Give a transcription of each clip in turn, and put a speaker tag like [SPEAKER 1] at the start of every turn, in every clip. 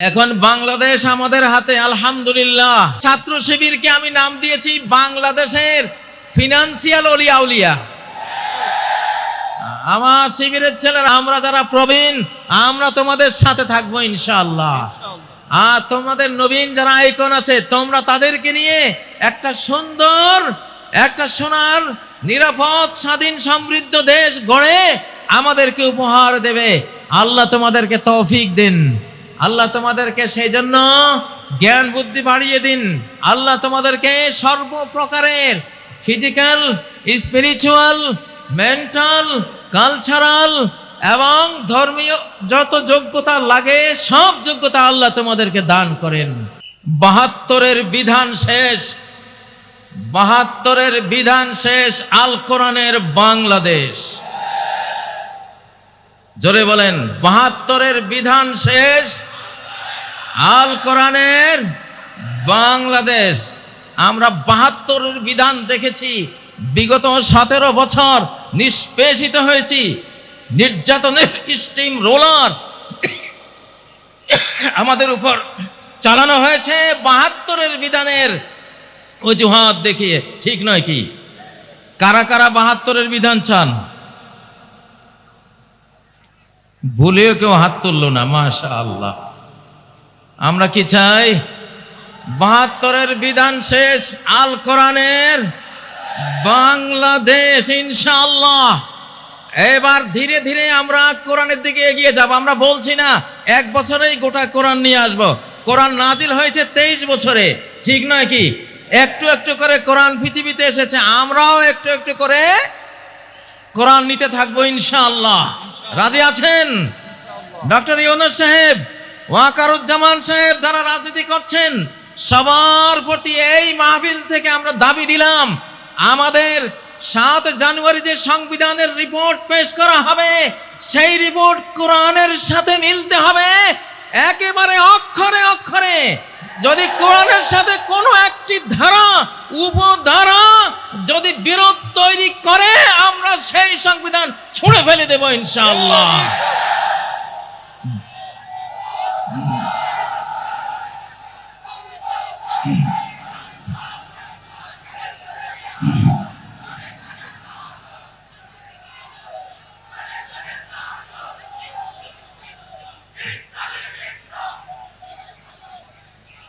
[SPEAKER 1] এখন বাংলাদেশ আমাদের হাতে, আলহামদুলিল্লাহ। ছাত্র শিবিরকে আমি নাম দিয়েছি বাংলাদেশের ফিনান্সিয়াল অলিয়া উলিয়া আমার শিবিরের ছেলেরা, আমরা যারা প্রবীণ, আমরা তোমাদের সাথে থাকব ইনশাআল্লাহ। আর তোমাদের নবীন যারা আইকন আছে, তোমরা তাদেরকে নিয়ে একটা সুন্দর, একটা সোনার, নিরাপদ, স্বাধীন, সমৃদ্ধ দেশ গড়ে আমাদেরকে উপহার দেবে। আল্লাহ তোমাদেরকে তৌফিক দিন। আল্লাহ তোমাদেরকে সেই জন্য জ্ঞান বুদ্ধি বাড়িয়ে দিন। আল্লাহ তোমাদেরকে সর্বপ্রকারের ফিজিক্যাল স্পিরিচুয়াল মেন্টাল কালচারাল এবং ধর্মীয় যত যোগ্যতা লাগে, সব যোগ্যতা আল্লাহ তোমাদেরকে দান করেন। বাহাত্তরের বিধান শেষ। বাহাত্তরের বিধান শেষ আল কোরআনের বাংলাদেশ। জোরে বলেন, বাহাত্তরের বিধান শেষ আল কোরআনের বাংলাদেশ। আমরা বাহাত্তরের বিধান দেখেছি, বিগত সতেরো বছর নিষ্পেষিত হয়েছি। নির্যাতনের স্টিম রোলার আমাদের উপর চালানো হয়েছে বাহাত্তরের বিধানের অজুহাত দেখিয়ে, ঠিক নয় কি? কারা কারা বাহাত্তরের বিধান চান? ভুলেও কেউ হাত তুললো না মাশা আল্লাহ আমরা কি চাই? বাহাত্তরের বিধান শেষ আল কোরআনের? বাংলাদেশ ইনশাল্লাহ এবার ধীরে ধীরে আমরা কোরআনের দিকে এগিয়ে যাব। আমরা বলছি না, এক বছরেই গোটা কোরআন নিয়ে আসব। কোরআন নাজিল হয়েছে তেইশ বছরে। ঠিক নয় কি? একটু একটু করে কোরআন পৃথিবীতে এসেছে। আমরাও একটু একটু করে কোরআন নিতে থাকব, ইনশাআল্লাহ। রাজি আছেন? ডক্টর ইউনুস সাহেব ওয়াকারুজ্জামান সাহেব যারা রাজনীতি করছেন, সবার প্রতি এই মাহফিল থেকে আমরা দাবি দিলাম, আমাদের সাত জানুয়ারি যে সংবিধানের রিপোর্ট পেশ করা হবে, সেই রিপোর্ট কোরআনের সাথে মিলতে হবে, একেবারে অক্ষরে অক্ষরে। যদি কোরআনের সাথে কোনো একটি ধারা, উপধারা যদি বিরোধ তৈরি করে, আমরা সেই সংবিধান ছুঁড়ে ফেলে দেব ইনশাআল্লাহ।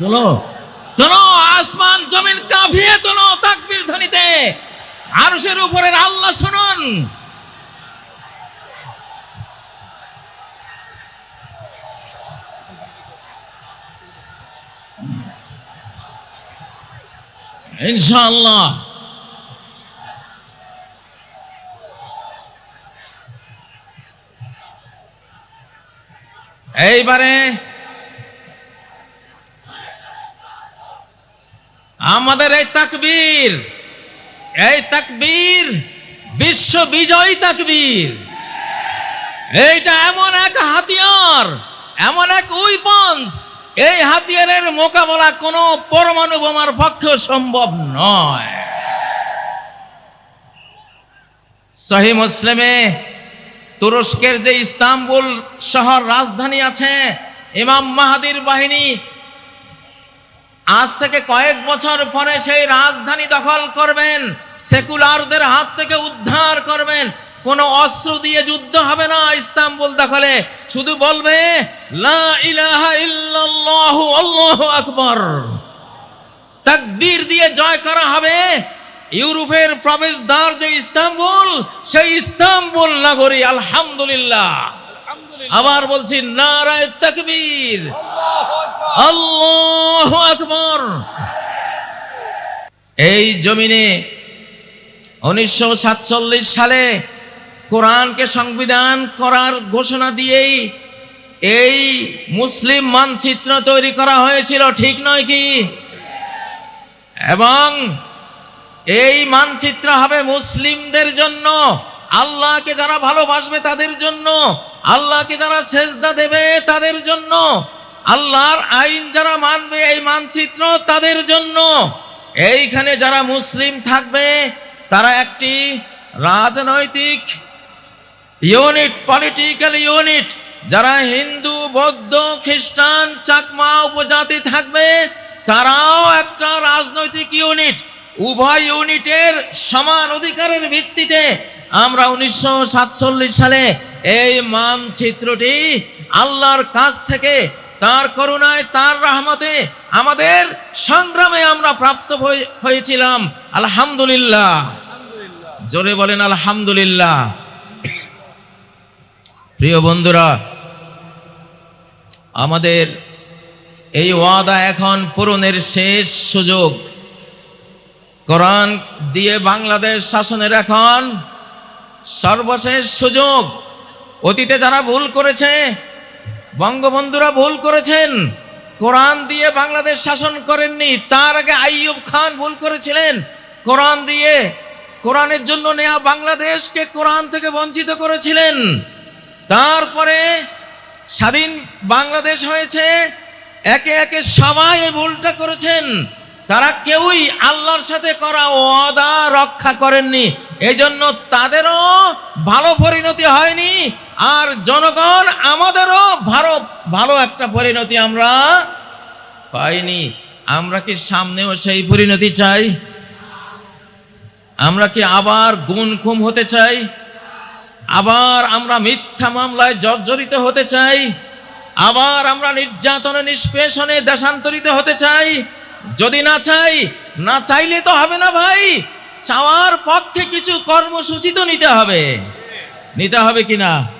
[SPEAKER 1] তোলো। তোলো আসমান জমিন কাঁপিয়ে তোলো তাকবীর ধ্বনিতে। আরশের উপরের আল্লাহ শুনুন। ইনশাআল্লাহ। এইবারে আমাদের এই তাকবীর এই তাকবীর বিশ্ব বিজয়ী তাকবীর। এইটা এমন এক হাতিয়ার, এমন এক উইপন্স এই হাতিয়ারের মোকাবেলা কোনো পরমাণু বোমার পক্ষে সম্ভব নয়। সহি মুসলিমে তুরস্কের যে ইস্তাম্বুল শহর রাজধানী আছে, ইমাম মাহাদির বাহিনী আজ থেকে কয়েক বছর পরে সেই রাজধানী দখল করবেন, সেকুলারদের হাত থেকে উদ্ধার করবেন। কোনো অস্ত্র দিয়ে যুদ্ধ হবে না ইস্তাম্বুল দখলে। শুধু বলবে আকবার। তাকবীর দিয়ে জয় করা হবে। ইউরোপের প্রবেশদ্বার যে ইস্তাম্বুল, সেই ইস্তাম্বুল নগরী, আলহামদুলিল্লাহ। আবার বলছি, নারায় তাকবীর। আল্লাহ আকবর। এই জমিনে উনিশশো সাতচল্লিশ সালে কোরআনকে সংবিধান করার ঘোষণা দিয়েই এই মুসলিম মানচিত্র তৈরি করা হয়েছিল, ঠিক নয় কি? এবং এই মানচিত্র হবে মুসলিমদের জন্য, আল্লাহকে যারা ভালোবাসবে তাদের জন্য, আল্লাহকে যারা সেজদা দেবে তাদের জন্য আল্লাহর আইন যারা মানবে, এই মানচিত্র তাদের জন্য। এইখানে যারা মুসলিম থাকবে, তারা একটি রাজনৈতিক ইউনিট, পলিটিক্যাল ইউনিট। যারা হিন্দু, বৌদ্ধ, খ্রিস্টান, চাকমা উপজাতি থাকবে, তারাও একটা রাজনৈতিক ইউনিট। উভয় ইউনিটের সমান অধিকারের ভিত্তিতে আমরা উনিশশো সাতচল্লিশ সালে এই মানচিত্রটি আল্লাহর কাছ থেকে তার করুণায়, তার রহমতে আমাদের সংগ্রামে আমরা প্রাপ্ত হয়ে- হয়েছিলাম। আলহামদুলিল্লাহ। জোরে বলেন আলহামদুলিল্লাহ। প্রিয় বন্ধুরা, আমাদের এই ওয়াদা এখন পূরণের শেষ সুযোগ। কোরআন দিয়ে বাংলাদেশ শাসনের এখন সর্বশেষ সুযোগ। অতীতে যারা ভুল করেছে বঙ্গবন্ধুরা ভুল করেছেন। কোরআন দিয়ে বাংলাদেশ শাসন করেননি। তার আগে আইয়ুব খান ভুল করেছিলেন। কোরআন দিয়ে, কোরআনের জন্য নেয়া বাংলাদেশকে কোরআন থেকে বঞ্চিত করেছিলেন। তারপরে স্বাধীন বাংলাদেশ হয়েছে। একে একে সবাই এই ভুলটা করেছেন। তারা কেউই আল্লাহর সাথে করা ওয়াদা রক্ষা করেননি। এই জন্য তাদেরও ভালো পরিণতি হয়নি। আর জনগণ আমাদেরও ভালো ভালো একটা পরিণতি আমরা পাইনি। আমরা কি সামনেও সেই পরিণতি চাই? আমরা কি আবার গুণ খুম হতে চাই? আবার আমরা মিথ্যা মামলায় জর্জরিত হতে চাই? আবার আমরা নির্যাতনে, নিষ্পেষণে দেশান্তরিত হতে চাই? যদি না চাই, না চাইলে তো হবে না ভাই। চাওয়ার পক্ষে কিছু কর্মসূচি তো নিতে হবে। নিতে হবে কি না?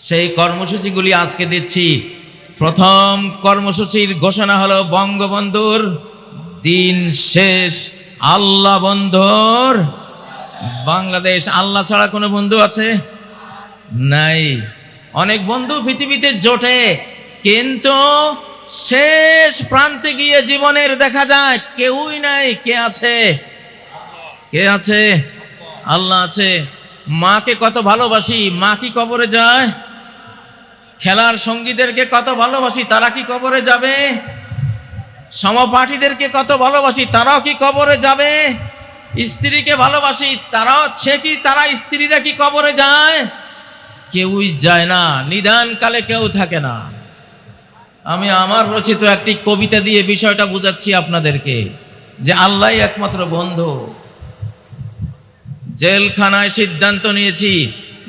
[SPEAKER 1] সেই কর্মসূচিগুলি আজকে দিচ্ছি। প্রথম কর্মসূচির ঘোষণা হলো, বঙ্গবন্ধুর দিন শেষ। আল্লাহ বন্ধুর বাংলাদেশ। আল্লাহ ছাড়া কোনো বন্ধু আছে? নাই। অনেক বন্ধু পৃথিবীতে জোটে, কিন্তু শেষ প্রান্তে গিয়ে জীবনের দেখা যায়, কেউই নাই, কে আছে? কে আছে? আল্লাহ আছে। মাকে কত ভালোবাসি, মা কি কবরে যায়? খেলার সঙ্গীদেরকে কত ভালোবাসি, তারা কি কবরে যাবে? সমপাঠীদেরকে কত ভালোবাসি, তারাও কি কবরে যাবে? স্ত্রীকে ভালোবাসি, তারাও, সে কি, তারা স্ত্রীরা কি কবরে যায়? কেউই যায় না, নিদানকালে কেউ থাকে না। আমি আমার রচিত একটি কবিতা দিয়ে বিষয়টা বুঝাচ্ছি আপনাদেরকে, যে আল্লাহ একমাত্র বন্ধু। জেলখানায় সিদ্ধান্ত নিয়েছি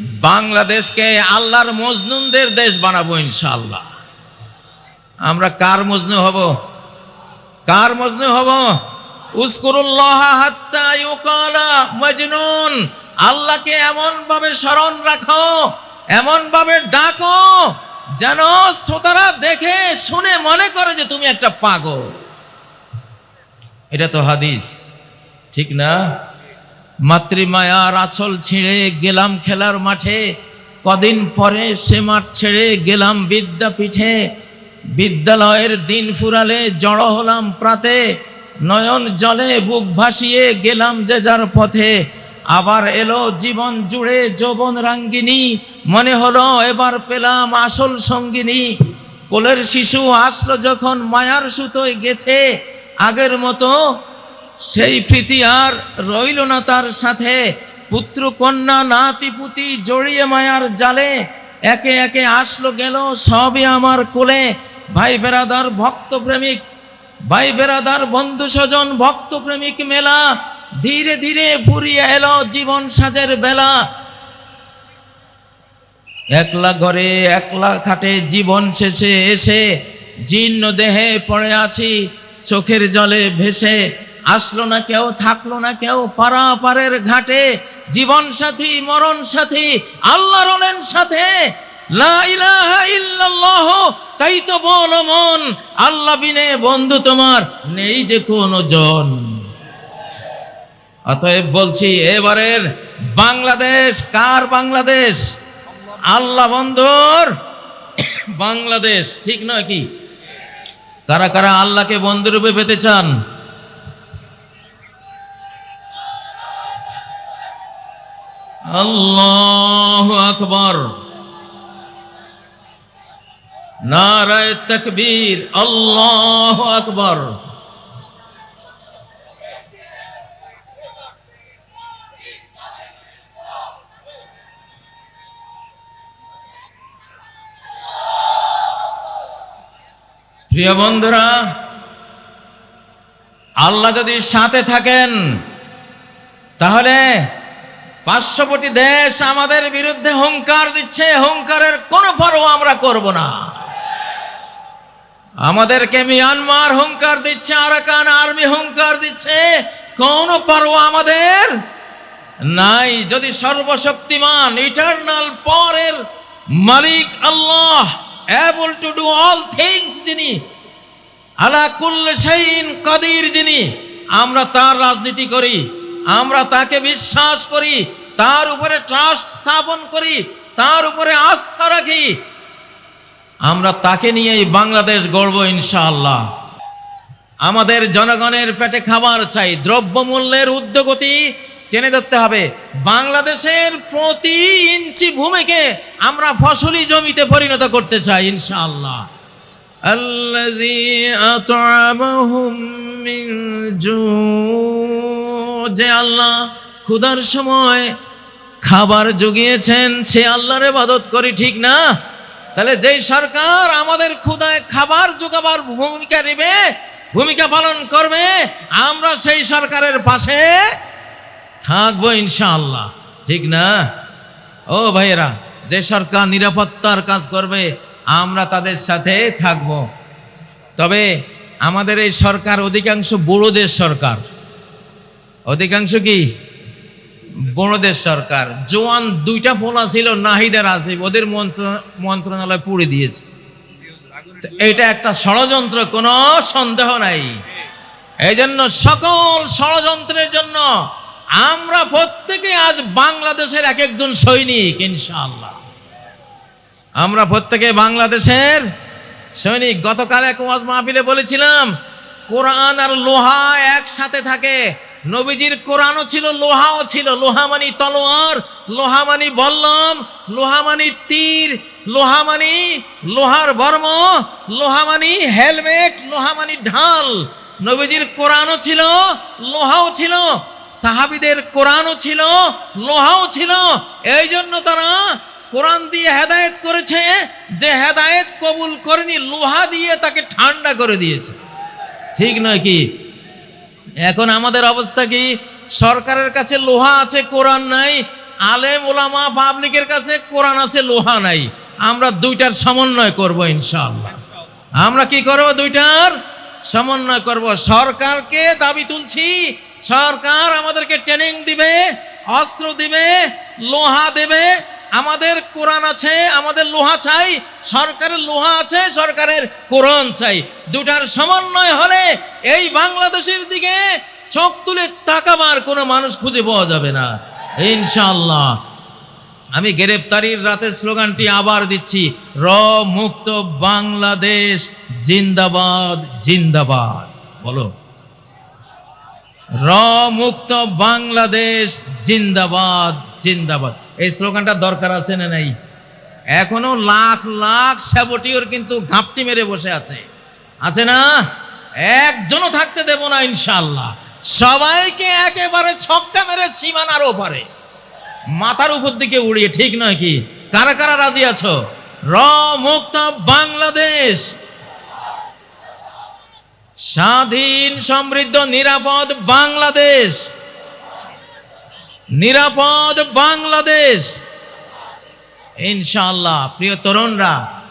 [SPEAKER 1] বাংলাদেশকে আল্লাহর মজনুনদের দেশ বানাবো ইনশাআল্লাহ। আমরা কার মজনু হব? কার মজনু হব? মজনুন। আল্লাহকে এমন ভাবে স্মরণ রাখো এমন ভাবে ডাকো, যেন শ্রোতারা দেখে, শুনে মনে করে যে তুমি একটা পাগল। এটা তো হাদিস, ঠিক না? মাতৃমায়ার আঁচল ছিঁড়ে গেলাম খেলার মাঠে। কদিন পরে সে মাঠ ছেড়ে গেলাম বিদ্যাপীঠে। বিদ্যালয়ের দিন ফুরালে জড়ো হলাম প্রাতে। নয়ন জলে বুক ভাসিয়ে গেলাম যে যার পথে। আবার এলো জীবন জুড়ে যৌবন রাঙ্গিনী। মনে হলো এবার পেলাম আসল সঙ্গিনী। কোলের শিশু আসলো যখন মায়ার সুতোয় গেথে। আগের মতো সেই প্রীতি আর রইল না তার সাথে। পুত্র কন্যা, নাতি, পুতি জড়িয়ে মায়ার জালে একে একে আসলো গেল সবই আমার কোলে। ভাই বেরাদার ভক্ত প্রেমিক ভাই বেরাদার বন্ধু স্বজন ভক্ত প্রেমিক মেলা ধীরে ধীরে ফুরিয়ে এলো জীবন সাজের বেলা। একলা ঘরে, একলা খাটে জীবন শেষে এসে জীর্ণ দেহে পড়ে আছি, চোখের জলে ভেসে আসলো না কেউ, থাকল না কেউ, পারাপারের ঘাটে জীবন সাথী মরণ সাথী। আল্লাহ রলেন সাথে তাই তো বলো মন, আল্লাহ বিনে বন্ধু তোমার নেই যে কোনো জন অতএব বলছি, এবারের বাংলাদেশ, কার বাংলাদেশ? আল্লাহ বন্ধুর বাংলাদেশ, ঠিক নয় কি? কারা কারা আল্লাহকে বন্ধুরূপে পেতে চান? আল্লাহ আকবর। নারায় তকবীর আল্লাহ আকবর। প্রিয় বন্ধুরা আল্লাহ যদি সাথে থাকেন তাহলে পার্শ্ববর্তী দেশ আমাদের বিরুদ্ধে হংকার দিচ্ছে হংকারের কোনো পরোয়া আমরা করব না। আমাদেরকে মিয়ানমার হুঙ্কার দিচ্ছে, আরাকান আর্মি হুঙ্কার দিচ্ছে, কোন পরোয়া আমাদের নাই। যদি সর্বশক্তিমান, ইটারনাল পরের মালিক আল্লাহ able to do all things যিনি, আলা শাইইন কাদির যিনি, আমরা তার রাজনীতি করি। আমরা তাকে বিশ্বাস করি, তার উপরে ট্রাস্ট স্থাপন করি, তার উপরে আস্থা রাখি। আমরা তাকে নিয়েই বাংলাদেশ গড়ব ইনশাআল্লাহ। আমাদের জনগণের পেটে খাবার চাই, দ্রব্যমূল্যের উদ্যোগতি টেনে ধরতে হবে। বাংলাদেশের প্রতি ইঞ্চি ভূমিকে আমরা ফসলি জমিতে পরিণত করতে চাই ইনশাআল্লাহ। আল্লাহ যে আল্লাহ ক্ষুধার সময় খাবার জুগিয়েছেন, সে আল্লাহর ইবাদত করি ঠিক না? তাহলে যেই সরকার আমাদের ক্ষুধায় খাবার যোগাবার ভূমিকা নেবে, ভূমিকা পালন করবে, আমরা সেই সরকারের পাশে থাকব ইনশাআল্লাহ। ঠিক না? ও ভাইয়েরা, যে সরকার নিরাপত্তার কাজ করবে, আমরা তাদের সাথে থাকব। তবে আমাদের এই সরকার অধিকাংশ বড়দের সরকার। অধিকাংশ কি? বড়দের সরকার। জোয়ান দুইটা পোলা ছিল নাহিদের আসিফ, ওদের মন্ত্র- মন্ত্রণালয় পুড়ে দিয়েছে। এটা একটা ষড়যন্ত্র, কোনো সন্দেহ নাই। এই জন্য সকল ষড়যন্ত্রের জন্য আমরা প্রত্যেকে আজ বাংলাদেশের এক একজন সৈনিক, ইনশাআল্লাহ। আমরা প্রত্যেকে বাংলাদেশের সৈনিক। গতকাল এক ওয়াজ মাহফিলে বলেছিলাম, কোরআন আর লোহা একসাথে থাকে নবীজির কোরআনও ছিল, লোহাও ছিল। লোহা মানি তলোয়ার, লোহা মানি বল্লম, লোহা মানি তীর, লোহা মানি লোহার বর্ম, লোহা মানি হেলমেট, লোহা মানি ঢাল। নবীজির কোরআনও ছিল, লোহাও ছিল, সাহাবিদের কোরআনও ছিল, লোহাও ছিল। এই জন্য তারা কোরআন দিয়ে হেদায়েত করেছে, যে হেদায়েত কবুল করেনি, লোহা দিয়ে তাকে ঠান্ডা করে দিয়েছে। ঠিক নয় কি? এখন আমাদের অবস্থা কি? সরকারের কাছে লোহা আছে, কোরআন নাই। আলেম ওলামা পাবলিকের কাছে কোরআন আছে, লোহা নাই। আমরা দুইটার সমন্বয় করব ইনশাআল্লাহ। আমরা কি করব দুইটার? সমন্বয় করব। সরকারকে দাবি তুলছি, সরকার আমাদেরকে ট্রেনিং দিবে, অস্ত্র দিবে, লোহা দেবে আমাদের কোরআন আছে, আমাদের লোহা চাই, সরকারের লোহা আছে, সরকারের কোরআন চাই। দুটার সমন্বয় হলে এই বাংলাদেশের দিকে চোখ তুলে তাকাবার কোনো মানুষ খুঁজে পাওয়া যাবে না। ইনশাল্লাহ আমি গ্রেপ্তারির রাতের স্লোগানটি আবার দিচ্ছি র মুক্ত বাংলাদেশ জিন্দাবাদ জিন্দাবাদ। বলো। র মুক্ত বাংলাদেশ জিন্দাবাদ জিন্দাবাদ। এই স্লোগানটা দরকার আছে না নাই? এখনও লাখ লাখ স্যাবটিওর কিন্তু ঘাপটি মেরে বসে আছে। আছে না? একজনও থাকতে দেব না ইনশাল্লাহ সবাইকে একেবারে ছক্কা মেরে সীমানার ওপারে। মাথার উপর দিকে উড়িয়ে, ঠিক নয় কি? কারা কারা রাজি আছো? র মুক্ত বাংলাদেশ। স্বাধীন, সমৃদ্ধ, নিরাপদ বাংলাদেশ। নিরাপদ বাংলাদেশ। ইনশাআল্লাহ, প্রিয় তরুণরা,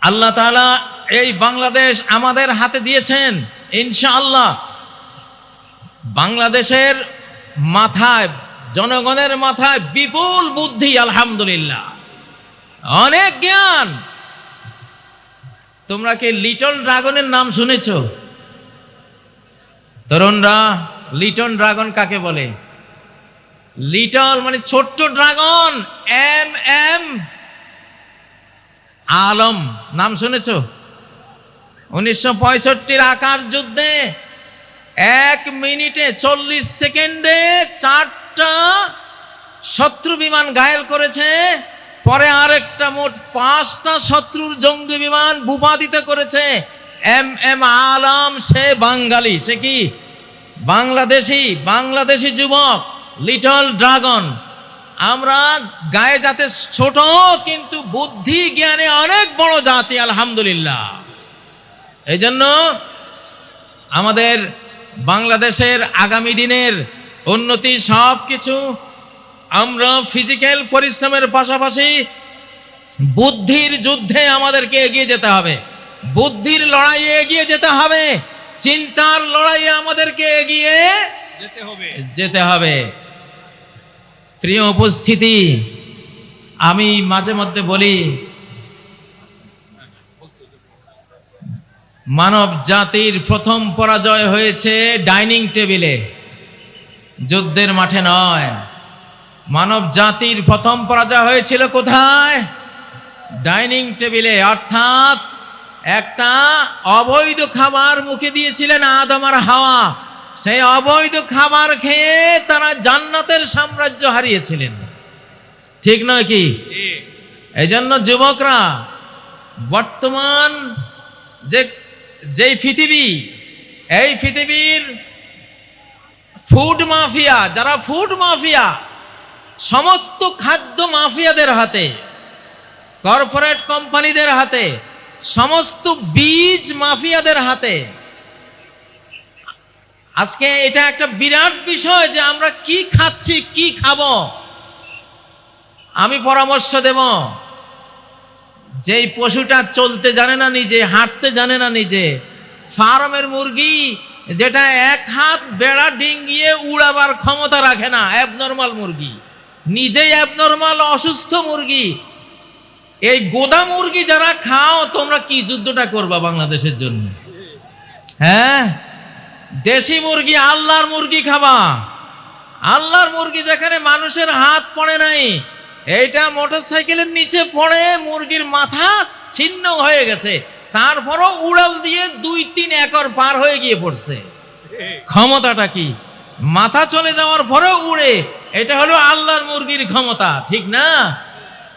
[SPEAKER 1] আল্লাহ তাআলা এই বাংলাদেশ আমাদের হাতে দিয়েছেন, ইনশাআল্লাহ। বাংলাদেশের মাথায়, জনগণের মাথায় বিপুল বুদ্ধি, আলহামদুলিল্লাহ। অনেক জ্ঞান। তোমরা কি লিটল ড্রাগনের নাম শুনেছ? তরুণরা লিটল ড্রাগন কাকে বলে? লিটল মানে ছোট্ট ড্রাগন, এম এম। আলম, নাম শুনেছ? উনিশশো পঁয়ষট্টির আকাশ যুদ্ধে এক মিনিটে চল্লিশ সেকেন্ডে চারটা শত্রু বিমান ঘায়েল করেছে, পরে আরেকটা মোট পাঁচটা শত্রুর জঙ্গি বিমান ভূপাতিত করেছে। এম এম, আলম, সে বাঙালি, সে কি? বাংলাদেশি বাংলাদেশি যুবক লিটল ড্রাগন আমরা গায়ে যাতে ছোট, কিন্তু বুদ্ধি জ্ঞানে অনেক বড় জাতি, আলহামদুলিল্লাহ। এই জন্য আমাদের বাংলাদেশের আগামী দিনের উন্নতি সব কিছু আমরা ফিজিক্যাল পরিশ্রমের পাশাপাশি বুদ্ধির যুদ্ধে আমাদেরকে এগিয়ে যেতে হবে। বুদ্ধির লড়াইয়ে এগিয়ে যেতে হবে। চিন্তার লড়াইয়ে আমাদেরকে এগিয়ে
[SPEAKER 2] যেতে হবে।
[SPEAKER 1] যেতে হবে। প্রিয় উপস্থিতি আমি মাঝে মধ্যে বলি মানব জাতির প্রথম পরাজয় হয়েছে ডাইনিং টেবিলে যুদ্ধের মাঠে নয়। মানব জাতির প্রথম পরাজয় হয়েছিল কোথায়? ডাইনিং টেবিলে অর্থাৎ একটা অবৈধ খাবার মুখে দিয়েছিলেন আদম আর হাওয়া। সেই অবৈধ খাবার খেয়ে তারা জান্নাতের সাম্রাজ্য হারিয়েছিলেন। ঠিক নয় কি? এই জন্য যুবকরা, বর্তমান যে, যেই পৃথিবী, এই পৃথিবীর ফুড মাফিয়া, যারা ফুড মাফিয়া, সমস্ত খাদ্য মাফিয়াদের হাতে, কর্পোরেট কোম্পানিদের হাতে সমস্ত বীজ মাফিয়াদের হাতে। আজকে এটা একটা বিরাট বিষয় যে আমরা কি খাচ্ছি, কি খাব। আমি পরামর্শ দেব। যেই পশুটা চলতে জানে না নিজে, হাঁটতে জানে না নিজে, ফার্মের মুরগি যেটা এক হাত বেড়া ডিঙ্গিয়ে উড়াবার ক্ষমতা রাখে না অ্যাবনর্মাল মুরগি। নিজেই অ্যাবনর্মাল অসুস্থ মুরগি। এই গোদা মুরগি যারা খাও, তোমরা কি যুদ্ধটা করবা বাংলাদেশের জন্য? হ্যাঁ? দেশি মুরগি, আল্লাহর মুরগি খাবা। আল্লাহর মুরগি যেখানে মানুষের হাত পড়ে নাই, এইটা মোটরসাইকেলের নিচে পড়ে, মুরগির মাথা ছিন্ন হয়ে গেছে। তারপরও উড়াল দিয়ে দুই তিন একর পার হয়ে গিয়ে পড়ছে। ক্ষমতাটা কি? মাথা চলে যাওয়ার পরেও উড়ে, এটা হলো আল্লাহর মুরগির ক্ষমতা, ঠিক না?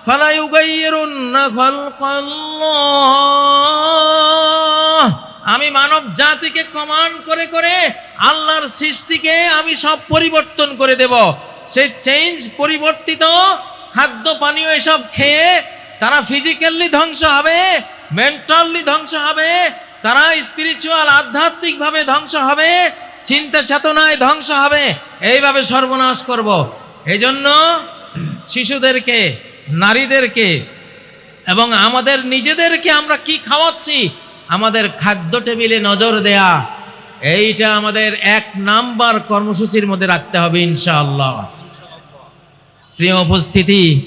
[SPEAKER 1] আমুরান্নাহুম ফালা ইউগাইয়িরুন্না খালকাল্লাহ। আমি মানব জাতিকে কমান্ড করে করে আল্লাহর সৃষ্টিকে আমি সব পরিবর্তন করে দেব। সেই চেঞ্জ পরিবর্তিত খাদ্য, পানীয় এসব খেয়ে তারা ফিজিক্যালি ধ্বংস হবে মেন্টালি ধ্বংস হবে, তারা স্পিরিচুয়াল আধ্যাত্মিকভাবে ধ্বংস হবে, চিন্তা চেতনায় ধ্বংস হবে। এইভাবে সর্বনাশ করব। এই জন্য শিশুদেরকে নারীদেরকে এবং আমাদের নিজেদেরকে আমরা কি খাওয়াচ্ছি? আমাদের খাদ্য টেবিলে নজর দেয়া। এইটা আমাদের এক নাম্বার কর্মসূচির মধ্যে রাখতে হবে ইনশাআল্লাহ। প্রিয় উপস্থিতি